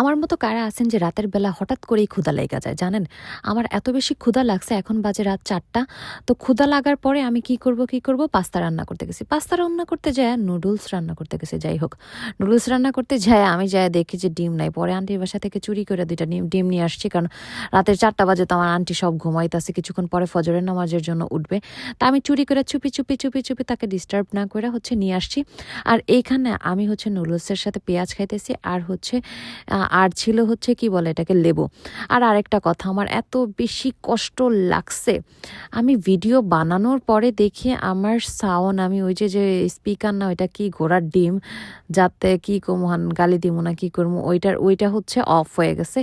আমার মতো কারা আছেন যে রাতের বেলা হঠাৎ করেই ক্ষুদা লেগে যায়, জানেন? আমার এত বেশি ক্ষুদা লাগছে, এখন বাজে রাত চারটা। তো ক্ষুদা লাগার পরে আমি কি করব কি করব? পাস্তা রান্না করতে গেছি। পাস্তা রান্না করতে যায়, নুডলস রান্না করতে গেছি, যাই হোক। নুডলস রান্না করতে যায়, আমি যাই দেখি যে ডিম নাই। পরে আন্টির বাসা থেকে চুরি করে দুইটা ডিম ডিম নিয়ে আসছি, কারণ রাতের চারটা বাজে তো আমার আন্টি সব ঘুমাইতেছে। কিছুক্ষণ পরে ফজরের নামাজের জন্য উঠবে। তা আমি চুরি করে চুপি চুপি চুপি চুপি তাকে ডিস্টার্ব না করে হচ্ছে নিয়ে আসছি। আর এইখানে আমি হচ্ছে নুডলসের সাথে পেঁয়াজ খাইতেছি, আর হচ্ছে আর ছিল হচ্ছে কি বলে এটাকে লেবু। আর আরেকটা কথা, আমার এত বেশি কষ্ট লাগছে। আমি ভিডিও বানানোর পরে দেখি আমার সাউন্ড আমি ওই যে যে স্পিকার না, ওইটা কি ঘোড়ার ডিম, যাতে কি কমহান গালি দিব না, কি করব, ওইটার, ওইটা হচ্ছে অফ হয়ে গেছে।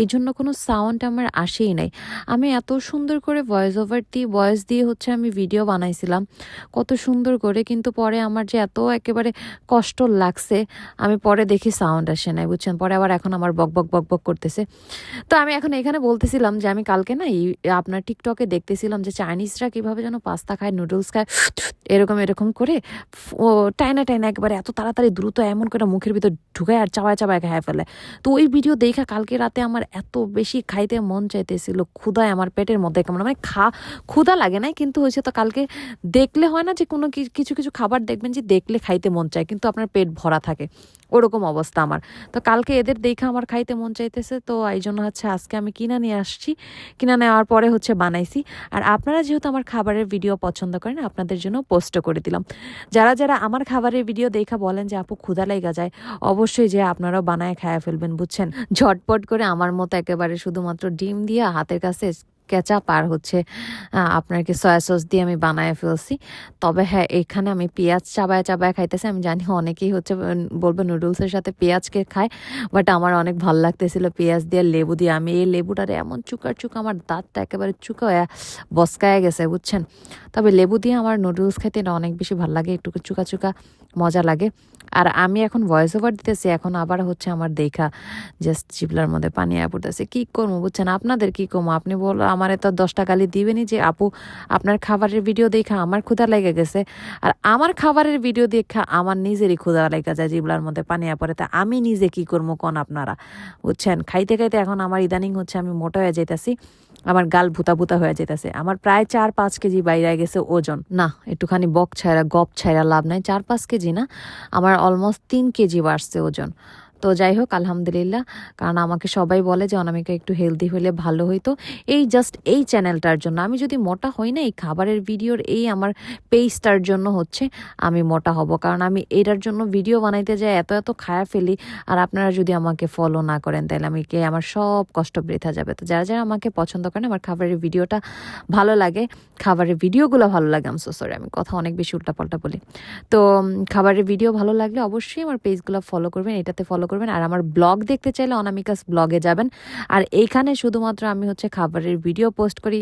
এই জন্য কোনো সাউন্ড আমার আসেই নাই। আমি এত সুন্দর করে ভয়েস ওভার দিয়ে ভয়েস দিয়ে হচ্ছে আমি ভিডিও বানাইছিলাম। কত সুন্দর করে, কিন্তু পরে আমার যে এত একেবারে কষ্ট লাগছে, আমি পরে দেখি সাউন্ড আসে নাই, বুঝছেন? পরে আবার এখন আমার বক বক বক বক করতেছে। তো আমি এখন এখানে বলতেছিলাম যে আমি কালকে না এই আপনার টিকটকে দেখতেছিলাম যে চাইনিজরা কীভাবে যেন পাস্তা খায় নুডলস খায়, এরকম এরকম করে ও টাইনা টাইনা একবারে এত তাড়াতাড়ি, দ্রুত এমন করে মুখের ভিতর ঢুকায় আর চাবায় চাবায় খায় ফেলে। তো ওই ভিডিও দেখা কালকে রাতে আমার এত বেশি খাইতে মন চাইতেছিল ক্ষুদায় আমার পেটের মধ্যে কেমন মানে খা ক্ষুদা লাগে নাই, কিন্তু হয়েছে তো কালকে দেখলে হয় না যে কোনো কিছু কিছু খাবার দেখবেন যে দেখলে খাইতে মন চায়, কিন্তু আপনার পেট ভরা থাকে, ওরকম অবস্থা আমার। তো কালকে এদের দেখে আমার খাইতে মন চাইতেছে। তো এই জন্য হচ্ছে আজকে আমি কিনা নিয়ে আসছি। কিনা নেওয়ার পরে হচ্ছে বানাইছি। আর আপনারা যেহেতু আমার খাবারের ভিডিও পছন্দ করেন, আপনাদের জন্য পোস্টও করে দিলাম। যারা যারা আমার খাবারের ভিডিও দেখা বলেন যে, আপু ক্ষুদা লেগা যায়। অবশ্যই যে আপনারাও বানায় খায়া ফেলবেন, বুঝছেন? ঝটপট করে আমার মতো একেবারে শুধুমাত্র ডিম দিয়ে হাতের কাছে কেচাপ আর হচ্ছে আপনার কি সয়া সস দিয়ে আমি বানায় ফেলছি। তবে হ্যাঁ এখানে আমি পেঁয়াজ চাবায় চাবায় খাইতেছি। আমি জানি অনেকেই হচ্ছে বলবে নুডলসের সাথে পেঁয়াজকে খায় বাট আমার অনেক ভালো লাগতেছিল পেঁয়াজ দিয়ে লেবু দিয়ে। আমি এই লেবুটার এমন চুকার চুকা, আমার দাঁতটা একেবারে চুকা হয়ে বসকায় গেছে, বুঝছেন? তবে লেবু দিয়ে আমার নুডলস এটা অনেক বেশি ভালো লাগে একটু চুকা চুকা মজা লাগে। আর আমি এখন ভয়েস ওভার দিতেছি, এখন আবার হচ্ছে আমার দেখা জাস্ট জিবলার মধ্যে পানি আয়া পড়তেছে। কী করব বুঝছেন? আপনাদের কী করব? আপনি বল, আমার তো দশটা গালি দিবেনই যে, আপু, আপনার খাবারের ভিডিও দেখা আমার ক্ষুধা লেগে গেছে। আর আমার খাবারের ভিডিও দেখা আমার নিজেরই ক্ষুধা লেগে যায় জিবলার মধ্যে পানি আয়া পড়ে। তা আমি নিজে কি করব কোন আপনারা? বুঝছেন? খাইতে খাইতে এখন আমার ইদানিং হচ্ছে আমি মোটা হয়ে যেতেছি আমার গাল ভুতা ভুতা হয়ে যেতেছে। আমার প্রায় চার পাঁচ কেজি বাইরে গেছে ওজন। না, একটুখানি বক ছাইরা গপ ছাইরা লাভ নাই। চার পাঁচ কেজি না, আমার অলমোস্ট তিন কেজি বাড়ছে ওজন। তো যাই হোক, আলহামদুলিল্লাহ। কারণ আমাকে সবাই বলে যে অনামিকা একটু হেলদি হলে ভালো হইতো। এই জাস্ট এই চ্যানেলটার জন্য। আমি যদি মোটা হই না, এই খাবারের ভিডিওর এই আমার পেজটার জন্য হচ্ছে আমি মোটা হব। কারণ আমি এটার জন্য ভিডিও বানাইতে যাই, এত এত খায়া ফেলি। আর আপনারা যদি আমাকে ফলো না করেন, তাহলে আমি কে? আমার সব কষ্ট বৃথা যাবে। তো যারা যারা আমাকে পছন্দ করেন, আমার খাবারের ভিডিওটা ভালো লাগে, খাবারের ভিডিওগুলো ভালো লাগে আমি সো সরি আমি কথা অনেক বেশি উল্টাপাল্টা বলি। তো খাবারের ভিডিও ভালো লাগলে অবশ্যই আমার পেজগুলো ফলো করবেন। এটাতে ফলো করবেন। আর আমার ব্লগ দেখতে চাইলে অনামিকাস ব্লগে যাবেন। আর এইখানে শুধুমাত্র আমি হচ্ছে খাবারের ভিডিও পোস্ট করি।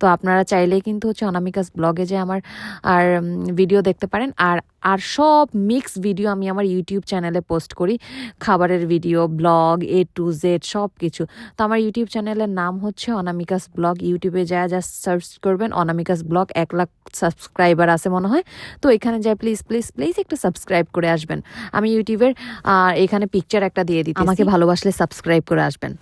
তো আপনারা চাইলে কিন্তু হচ্ছে অনামিকাস ব্লগে যে আমার, আর ভিডিও দেখতে পারেন। আর আর সব মিক্স ভিডিও আমি আমার ইউটিউব চ্যানেলে পোস্ট করি। খাবারের video blog A to Z সব কিছু তো আমার ইউটিউব চ্যানেলের নাম হচ্ছে অনামিকাস ব্লগ। ইউটিউবে যা যা সার্চ করবেন, অনামিকাস ব্লগ। এক লাখ সাবস্ক্রাইবার আছে মনে হয়। তো এখানে যাই প্লিজ প্লিজ প্লিজ একটু সাবস্ক্রাইব করে আসবেন। আমি ইউটিউবের এখানে পিকচার একটা দিয়ে দিই আমাকে ভালোবাসলে সাবস্ক্রাইব করে আসবেন।